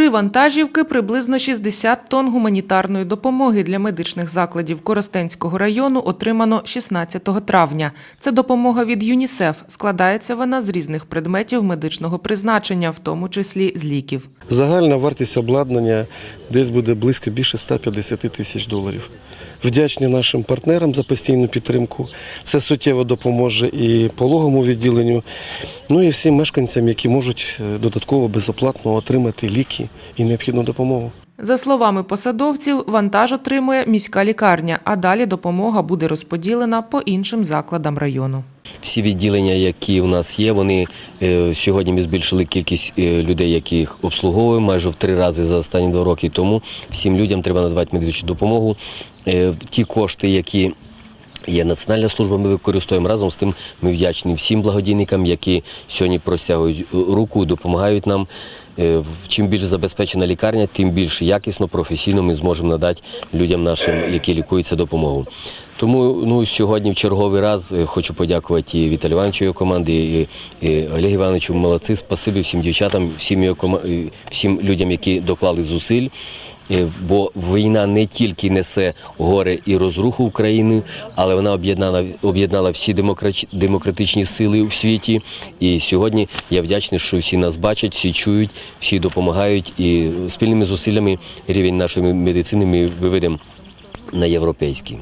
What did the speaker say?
Три вантажівки, приблизно 60 тонн гуманітарної допомоги для медичних закладів Коростенського району отримано 16 травня. Це допомога від ЮНІСЕФ. Складається вона з різних предметів медичного призначення, в тому числі з ліків. Загальна вартість обладнання десь буде близько більше 150 тисяч доларів. Вдячні нашим партнерам за постійну підтримку. Це суттєво допоможе і пологому відділенню, ну і всім мешканцям, які можуть е, додатково безоплатно отримати ліки і необхідну допомогу. За словами посадовців, вантаж отримує міська лікарня, а далі допомога буде розподілена по іншим закладам району. Всі відділення, які в нас є, вони е, сьогодні ми збільшили кількість е, людей, яких обслуговуємо майже в три рази за останні два роки. Тому всім людям треба надавати медичну допомогу. Е, Ті кошти, які Є Національна служба, ми використовуємо разом з тим. Ми вдячні всім благодійникам, які сьогодні простягують руку, допомагають нам. Е, Чим більш забезпечена лікарня, тим більш якісно, професійно ми зможемо надати людям нашим, які лікуються, допомогу. Тому ну, сьогодні в черговий раз е, хочу подякувати і Віталію Івановичу, його команді, і, і Олегу Івановичу. Молодці, спасибі всім дівчатам, всім, його е, всім людям, які доклали зусиль. Бо війна не тільки несе горе і розруху України, але вона об'єднала об'єднала всі демократичні сили в світі. І сьогодні я вдячний, що всі нас бачать, всі чують, всі допомагають. І спільними зусиллями рівень нашої медицини ми виведемо на європейський.